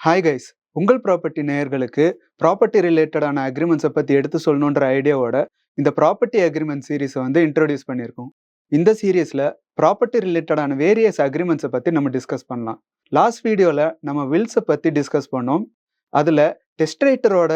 Hi guys உங்கள் property நேயர்களுக்கு property ரிலேட்டடான அக்ரிமெண்ட்ஸை பற்றி எடுத்து சொல்லணுன்ற ஐடியாவோட இந்த ப்ராப்பர்ட்டி அக்ரிமெண்ட் சீரிஸை வந்து இன்ட்ரோடியூஸ் பண்ணியிருக்கோம். இந்த சீரியஸில் ப்ராப்பர்ட்டி ரிலேட்டடான வேரியஸ் அக்ரிமெண்ட்ஸை பற்றி நம்ம டிஸ்கஸ் பண்ணலாம். லாஸ்ட் வீடியோவில் நம்ம வில்ஸை பற்றி டிஸ்கஸ் பண்ணோம். அதில் டெஸ்ட்ரேட்டரோட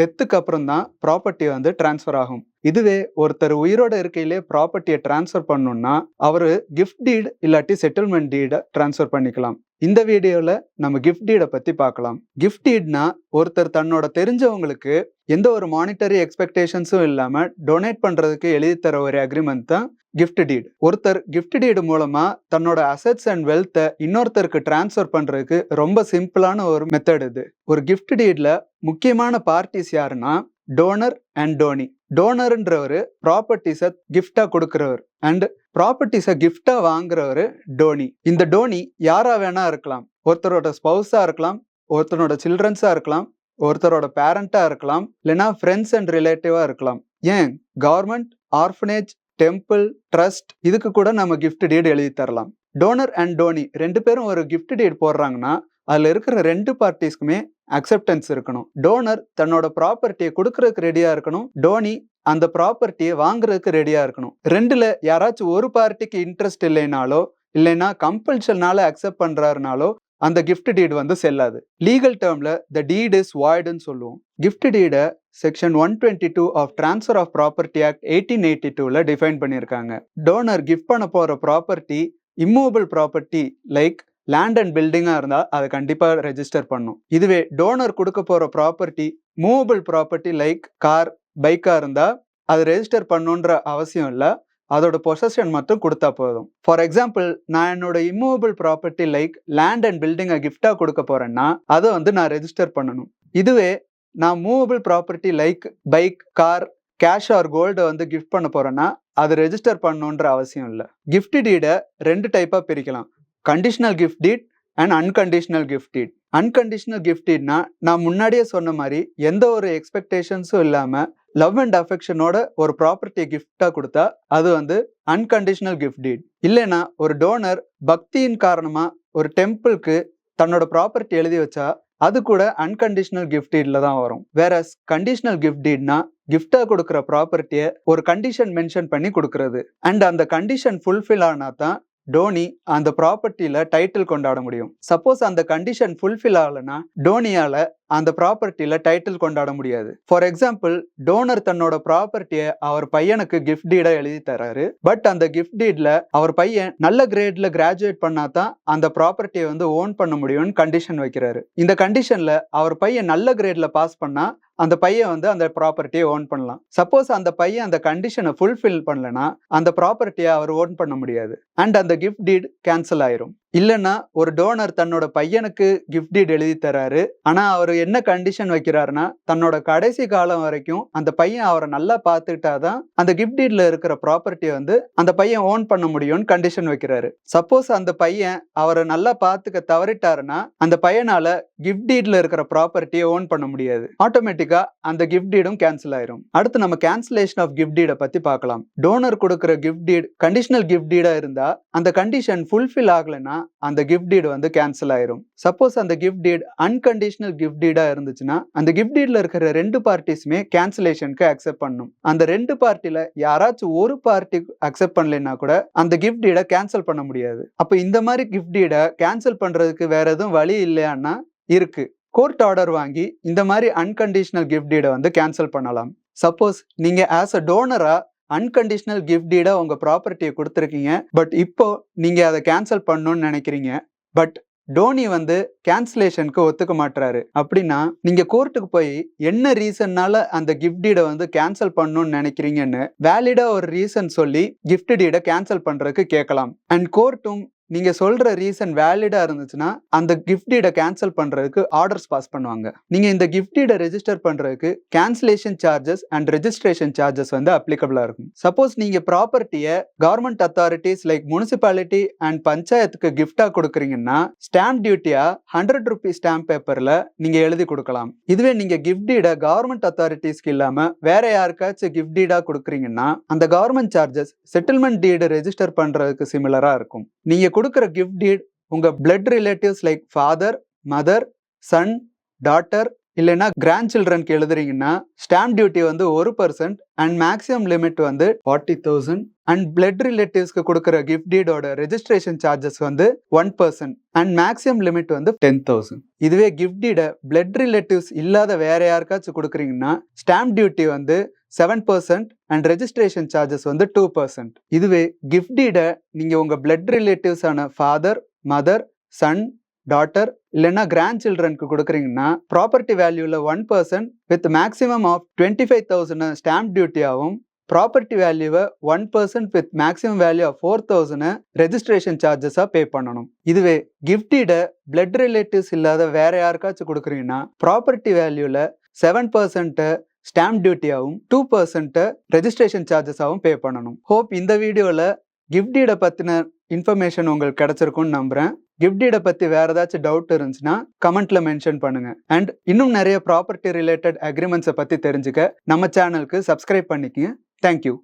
டெத்துக்கு அப்புறம் தான் ப்ராப்பர்ட்டி வந்து ட்ரான்ஸ்ஃபர் ஆகும். இதுவே ஒருத்தர் உயிரோட இருக்கையிலே ப்ராப்பர்ட்டியை ட்ரான்ஸ்ஃபர் பண்ணணும்னா அவர் கிஃப்ட் டீட் இல்லாட்டி செட்டில்மெண்ட் டீடை ட்ரான்ஸ்ஃபர் பண்ணிக்கலாம். இந்த வீடியோவில் நம்ம கிஃப்ட் டீடை பற்றி பார்க்கலாம். கிஃப்ட் டீட்னா ஒருத்தர் தன்னோட தெரிஞ்சவங்களுக்கு எந்த ஒரு மானிட்டரி எக்ஸ்பெக்டேஷன்ஸும் இல்லாமல் டொனேட் பண்ணுறதுக்கு எழுதி தர ஒரு அக்ரிமெண்ட் தான் கிஃப்ட் டீட் ஒருத்தர் கிஃப்ட் டீடு மூலமாக தன்னோட அசட்ஸ் அண்ட் வெல்த்தை இன்னொருத்தருக்கு டிரான்ஸ்ஃபர் பண்ணுறதுக்கு ரொம்ப சிம்பிளான ஒரு மெத்தட் இது. ஒரு கிஃப்ட் டீடில் முக்கியமான பார்ட்டிஸ் யாருன்னா டோனர் அண்ட் டோனி டோனருன்றவர் ப்ராப்பர்ட்டிஸை கிஃப்டா கொடுக்குறவர். அண்ட் ப்ராப்பர்ட்டிஸை கிஃப்டா வாங்குறவர் டோனி. இந்த டோனி யாரா வேணா இருக்கலாம். ஒருத்தரோட ஸ்பௌஸா இருக்கலாம். ஒருத்தரோட சில்ட்ரன்ஸா இருக்கலாம். ஒருத்தரோட பேரண்டா இருக்கலாம். இல்லைன்னா ஃப்ரெண்ட்ஸ் அண்ட் ரிலேட்டிவா இருக்கலாம். ஏன்? கவர்மெண்ட் ஆர்ஃபனேஜ் டெம்பிள் ட்ரஸ்ட் இதுக்கு கூட நம்ம கிஃப்ட் டீட் எழுதி தரலாம். டோனர் அண்ட் டோனி ரெண்டு பேரும் ஒரு கிஃப்ட் டீட் போடுறாங்கன்னா அதில் இருக்கிற ரெண்டு பார்ட்டிஸ்க்குமே அக்செப்டன்ஸ் இருக்கணும். டோனர் தன்னோட ப்ராப்பர்ட்டியை கொடுக்கறதுக்கு ரெடியாக இருக்கணும். டோனி அந்த ப்ராப்பர்ட்டியை வாங்குறதுக்கு ரெடியாக இருக்கணும். ரெண்டில் யாராச்சும் ஒரு பார்ட்டிக்கு இன்ட்ரெஸ்ட் இல்லைனாலோ இல்லைன்னா கம்பல்ஷனால அக்செப்ட் பண்ணுறாருனாலோ அந்த கிஃப்ட் டீடு வந்து செல்லாது. லீகல் டேர்மில் த டீட் இஸ் வாய்டுன்னு சொல்லுவோம். Gift டீடை section one twenty two of transfer of property act eighteen eighty டூவில் டிஃபைன் பண்ணியிருக்காங்க. டோனர் கிஃப்ட் பண்ண போகிற property immovable property like land and பில்டிங்காக இருந்தால் அதை கண்டிப்பாக ரெஜிஸ்டர் பண்ணும். இதுவே டோனர் கொடுக்க போகிற property movable property like car பைக்காக இருந்தால் அது ரெஜிஸ்டர் பண்ணுன்ற அவசியம் இல்லை. அதோட பொசஷன் மட்டும் கொடுத்தா போதும். ஃபார் எக்ஸாம்பிள் நான் என்னோட immovable property like land and பில்டிங்கை கிஃப்டாக கொடுக்க போறேன்னா அதை வந்து நான் ரெஜிஸ்டர் பண்ணணும். இதுவே நான் movable property like bike car cash or கோல்டை வந்து கிஃப்ட் பண்ண போறேன்னா அது ரெஜிஸ்டர் பண்ணணுன்ற அவசியம் இல்லை. கிஃப்ட் டீடை ரெண்டு டைப்பாக பிரிக்கலாம். Conditional gift deed and unconditional gift deed unconditional gift டீட்னா நான் முன்னாடியே சொன்ன மாதிரி எந்த ஒரு எக்ஸ்பெக்டேஷன்ஸும் இல்லாமல் லவ் அண்ட் அஃபெக்ஷனோட ஒரு ப்ராப்பர்ட்டியை கிஃப்டாக கொடுத்தா அது வந்து அன்கண்டிஷனல் கிஃப்ட் டீட் இல்லைன்னா ஒரு டோனர் பக்தியின் காரணமாக ஒரு டெம்பிளுக்கு தன்னோட ப்ராப்பர்ட்டி எழுதி வச்சா அது கூட அன்கண்டிஷனல் கிஃப்ட் டீட்ல தான் வரும். வேற கண்டிஷனல் கிஃப்ட் டீட்னா கிஃப்டா கொடுக்குற ப்ராப்பர்ட்டியை ஒரு கண்டிஷன் மென்ஷன் பண்ணி கொடுக்கறது. அண்ட் அந்த கண்டிஷன் ஃபுல்ஃபில் ஆனா தான் டோனி அந்த ப்ராப்பர்ட்டியில டைட்டில் கொண்டாட முடியும். சப்போஸ் அந்த கண்டிஷன் ஃபுல்ஃபில் ஆகலைன்னா டோனியால அந்த ப்ராப்பர்ட்டியில டைட்டில் கொண்டாட முடியாது. ஃபார் எக்ஸாம்பிள் டோனர் தன்னோட ப்ராப்பர்ட்டியை அவர் பையனுக்கு கிஃப்ட் டீடா எழுதி தராரு. பட் அந்த கிஃப்ட் டீட்ல அவர் பையன் நல்ல கிரேட்ல கிராஜுவேட் பண்ணா தான் அந்த ப்ராப்பர்ட்டியை வந்து ஓன் பண்ண முடியும்னு கண்டிஷன் வைக்கிறாரு. இந்த கண்டிஷன்ல அவர் பையன் நல்ல கிரேட்ல பாஸ் பண்ணா அந்த பையன் வந்து அந்த ப்ராப்பர்ட்டியை ஓன் பண்ணலாம். சப்போஸ் அந்த பையன் அந்த கண்டிஷனை ஃபுல்ஃபில் பண்ணலனா அந்த ப்ராப்பர்ட்டியை அவர் ஓன் பண்ண முடியாது. அண்ட் அந்த கிஃப்ட் டீட் கேன்சல் ஆயிரும். இல்லைன்னா ஒரு டோனர் தன்னோட பையனுக்கு கிஃப்ட் டீட் எழுதி தராரு. ஆனால் அவர் என்ன கண்டிஷன் வைக்கிறாருன்னா தன்னோட கடைசி காலம் வரைக்கும் அந்த பையன் அவரை நல்லா பார்த்துக்கிட்டாதான் அந்த கிஃப்ட் டீட்ல இருக்கிற ப்ராப்பர்ட்டியை வந்து அந்த பையன் ஓன் பண்ண முடியும்னு கண்டிஷன் வைக்கிறாரு. சப்போஸ் அந்த பையன் அவரை நல்லா பார்த்துக்க தவறிட்டாருன்னா அந்த பையனால கிஃப்ட் டீட்ல இருக்கிற ப்ராப்பர்ட்டியை ஓன் பண்ண முடியாது. ஆட்டோமேட்டிக்கா அந்த கிஃப்ட் டீடும் கேன்சல் ஆயிரும். அடுத்து நம்ம கேன்சலேஷன் ஆஃப் கிஃப்ட் டீடை பத்தி பார்க்கலாம். டோனர் கொடுக்குற கிஃப்ட் டீட் கண்டிஷனல் கிஃப்ட் டீடா இருந்தா அந்த கண்டிஷன் ஃபுல்ஃபில் ஆகலைன்னா அந்த கிஃப்ட் டீடு வந்து கேன்சல் ஆயிரும். சப்போஸ் அந்த கிஃப்ட் டீட் அன்கண்டிஷனல் கிஃப்ட் டீடா இருந்துச்சுன்னா அந்த கிஃப்ட் டீட்ல இருக்கிற ரெண்டு பார்ட்டிஸுமே கேன்சலேஷனுக்கு அக்செப்ட் பண்ணும். அந்த ரெண்டு பார்ட்டில யாராச்சும் ஒரு பார்ட்டி அக்செப்ட் பண்ணலைன்னா கூட அந்த கிஃப்ட் டீடை கேன்சல் பண்ண முடியாது. அப்போ இந்த மாதிரி கிஃப்ட் டீடை கேன்சல் பண்றதுக்கு வேற எதுவும் வழி இல்லையான்னா இருக்கு. கோர்ட் ஆர்டர் வாங்கி இந்த மாதிரி அன்கண்டிஷனல் கிஃப்ட் டீடை வந்து கேன்சல் பண்ணலாம். சப்போஸ் நீங்க ஆஸ் அ டோனரா அன்கண்டிஷனல் கிஃப்ட் டீடாக உங்கள் ப்ராப்பர்ட்டியை கொடுத்துருக்கீங்க. பட் இப்போ நீங்கள் அதை கேன்சல் பண்ணணும்னு நினைக்கிறீங்க. பட் டோனி வந்து கேன்சலேஷனுக்கு ஒத்துக்க மாட்டுறாரு அப்படின்னா நீங்க கோர்ட்டுக்கு போய் என்ன ரீசன்னால அந்த கிஃப்ட் டீடை வந்து கேன்சல் பண்ணணும்னு நினைக்கிறீங்கன்னு வேலிடா ஒரு ரீசன் சொல்லி கிஃப்ட் டீடை கேன்சல் பண்றதுக்கு கேட்கலாம். அண்ட் கோர்ட்டும் நீங்க சொல்ற ரீசன் வேலிடா இருந்துச்சுன்னா அந்த கிஃப்ட் டீடை கேன்சல் பண்றதுக்கு ஆர்டர்ஸ் பாஸ் பண்ணுவாங்க. நீங்க இந்த கிஃப்ட் டீடை ரெஜிஸ்டர் பண்றதுக்கு cancellation charges and registration charges வந்து அப்ளிகபிளா இருக்கும். சப்போஸ் நீங்க ப்ராப்பர்ட்டியை government authorities like municipality and பஞ்சாயத்துக்கு கிஃப்டா கொடுக்குறீங்கன்னா ஸ்டாம்ப் டியூட்டியா ஹண்ட்ரட் ருபீஸ் ஸ்டாம்ப் பேப்பர்ல நீங்க எழுதி கொடுக்கலாம். இதுவே நீங்க கிஃப்ட் டீடை கவர்மெண்ட் அத்தாரிட்டிஸ்க்கு இல்லாம வேற யாருக்காச்சும் கிஃப்ட் டீடா கொடுக்குறீங்கன்னா அந்த government charges settlement deed register பண்றதுக்கு சிமிலரா இருக்கும். நீங்க கொடுக்குற கிஃப்ட் டீட் உங்கள் blood relatives like father mother son daughter இல்லைன்னா கிராண்ட் சில்ட்ரனுக்கு எழுதுறீங்கன்னா ஸ்டாம்ப் டியூட்டி வந்து ஒரு பர்சன்ட் அண்ட் மேக்ஸிமம் லிமிட் வந்து ஃபார்ட்டி தௌசண்ட் அண்ட் பிளட் ரிலேட்டிவ்ஸ்க்கு கொடுக்குற கிஃப்ட் டீடோட ரெஜிஸ்ட்ரேஷன் சார்ஜஸ் வந்து one percent and maximum limit வந்து டென் தௌசண்ட் இதுவே கிஃப்ட் டீடை பிளட் ரிலேட்டிவ்ஸ் இல்லாத வேற யாருக்காச்சும் கொடுக்குறீங்கன்னா ஸ்டாம்ப் டியூட்டி வந்து seven percent and registration charges வந்து டூ பர்சன்ட் இதுவே கிஃப்ட் டீடை நீங்கள் உங்கள் பிளட் ரிலேட்டிவ்ஸான ஃபாதர் மதர் சன் டாட்டர் இல்லைன்னா கிராண்ட் சில்ட்ரனுக்கு கொடுக்குறீங்கன்னா ப்ராப்பர்ட்டி வேல்யூவில் one percent with maximum of twenty five thousand stamp டியூட்டியாகவும் property வேல்யூவை one percent with maximum value of four thousand registration சார்ஜஸாக pay பண்ணணும். இதுவே கிஃப்டீடை பிளட் ரிலேட்டிவ்ஸ் இல்லாத வேற யாருக்காச்சும் கொடுக்குறீங்கன்னா ப்ராப்பர்ட்டி வேல்யூவில் செவன் பர்சன்ட்டு ஸ்டாம்ப் டியூட்டியாகவும் டூ பர்சன்ட்டை ரெஜிஸ்ட்ரேஷன் சார்ஜஸாகவும் பே பண்ணணும். ஹோப் இந்த வீடியோவில் கிஃப்டீடை பற்றின இன்ஃபர்மேஷன் உங்களுக்கு கிடச்சிருக்கும்னு நம்புறேன். கிஃப்டீடை பற்றி வேறு ஏதாச்சும் டவுட் இருந்துச்சுன்னா கமெண்ட்டில் மென்ஷன் பண்ணுங்கள் அண்ட் இன்னும் நிறைய ப்ராப்பர்ட்டி ரிலேட்டட் அக்ரிமெண்ட்ஸை பற்றி தெரிஞ்சுக்க நம்ம சேனலுக்கு சப்ஸ்கிரைப் பண்ணிக்கங்க. தேங்க்யூ